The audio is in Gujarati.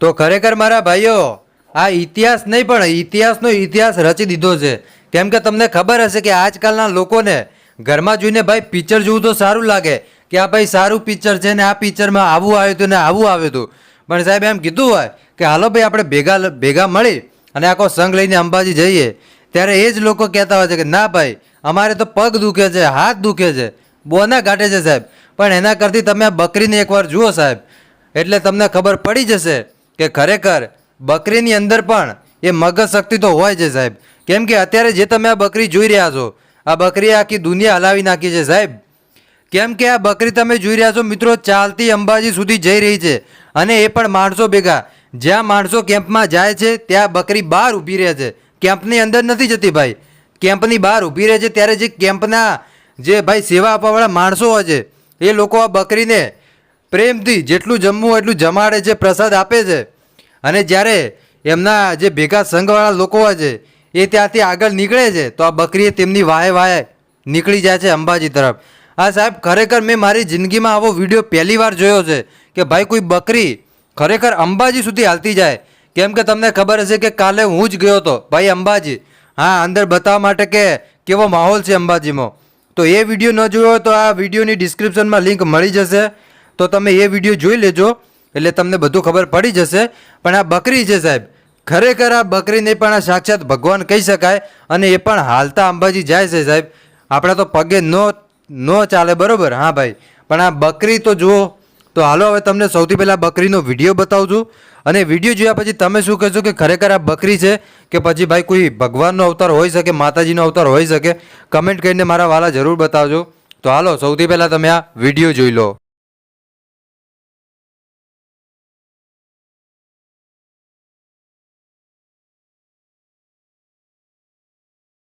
તો ખરેખર મારા ભાઈઓ, આ ઇતિહાસ નહીં પણ ઇતિહાસનો ઇતિહાસ રચી દીધો છે. કેમ કે તમને ખબર હશે કે આજકાલના લોકોને ઘરમાં જોઈને ભાઈ પિક્ચર જોવું તો સારું લાગે કે આ ભાઈ સારું પિક્ચર છે ને આ પિક્ચરમાં આવું આવ્યું હતું ને આવું આવ્યું હતું. પણ સાહેબ એમ કીધું હોય કે હાલો ભાઈ આપણે ભેગા ભેગા મળી અને આખો સંઘ લઈને અંબાજી જઈએ. ત્યારે એ જ લોકો કહેતા હોય છે કે ના ભાઈ, અમારે તો પગ દુખે છે, હાથ દુખે છે, બોના ઘાટે છે સાહેબ. પણ એના કરતી તમે બકરીને એકવાર જુઓ સાહેબ. એટલે તમને ખબર પડી જશે કે ખરેખર બકરીની અંદર પણ એ મગજ શક્તિ તો હોય છે સાહેબ. કેમ કે અત્યારે જે તમે આ બકરી જોઈ રહ્યા છો, આ બકરીએ આખી દુનિયા હલાવી નાખી છે સાહેબ. કેમ કે આ બકરી તમે જોઈ રહ્યા છો મિત્રો, ચાલતી અંબાજી સુધી જઈ રહી છે અને એ પણ માણસો ભેગા. જ્યાં માણસો કેમ્પમાં જાય છે, ત્યાં બકરી બહાર ઊભી રહે છે. કેમ્પની અંદર નથી જતી ભાઈ. કેમ્પની બહાર ઊભી રહે છે, ત્યારે જે કેમ્પના જે ભાઈ સેવા આપવાવાળા માણસો હોય છે, એ લોકો આ બકરીને પ્રેમથી જેટલું જમવું એટલું જમાડે છે, પ્રસાદ આપે છે. અને જ્યારે એમના જે ભેગા સંઘવાળા લોકો છે, એ ત્યાંથી આગળ નીકળે છે, તો આ બકરીએ તેમની વાહે વાહે નીકળી જાય છે અંબાજી તરફ. આ સાહેબ, ખરેખર મેં મારી જિંદગીમાં આવો વીડિયો પહેલી વાર જોયો છે કે ભાઈ કોઈ બકરી ખરેખર અંબાજી સુધી હાલતી જાય. કેમ કે તમને ખબર હશે કે કાલે હું જ ગયો હતો. ભાઈ, અંબાજી. હા, અંદર બતાવવા માટે કે કેવો માહોલ છે અંબાજીમાં. તો એ વીડિયો ન જોયો તો આ વિડીયોની ડિસ્ક્રિપ્શનમાં લિંક મળી જશે. તો તમે એ વીડિયો જોઈ લેજો, એટલે તમને બધું ખબર પડી જશે. પણ આ બકરી છે સાહેબ, ખરેખર આ બકરીને પણ આ સાક્ષાત ભગવાન કહી શકાય અને એ પણ હાલતા અંબાજી જાય છે સાહેબ. આપણે તો પગે ન ન ચાલે, બરાબર? હા ભાઈ. પણ આ બકરી તો જુઓ, તો હાલો હવે તમને સૌથી પહેલાં બકરીનો વીડિયો બતાવું છું અને વીડિયો જોયા પછી તમે શું કહેશો કે ખરેખર આ બકરી છે કે પછી ભાઈ કોઈ ભગવાનનો અવતાર હોઈ શકે, માતાજીનો અવતાર હોઈ શકે? કમેન્ટ કરીને મારા વાલા જરૂર બતાવજો. તો હાલો, સૌથી પહેલાં તમે આ વીડિયો જોઈ લો.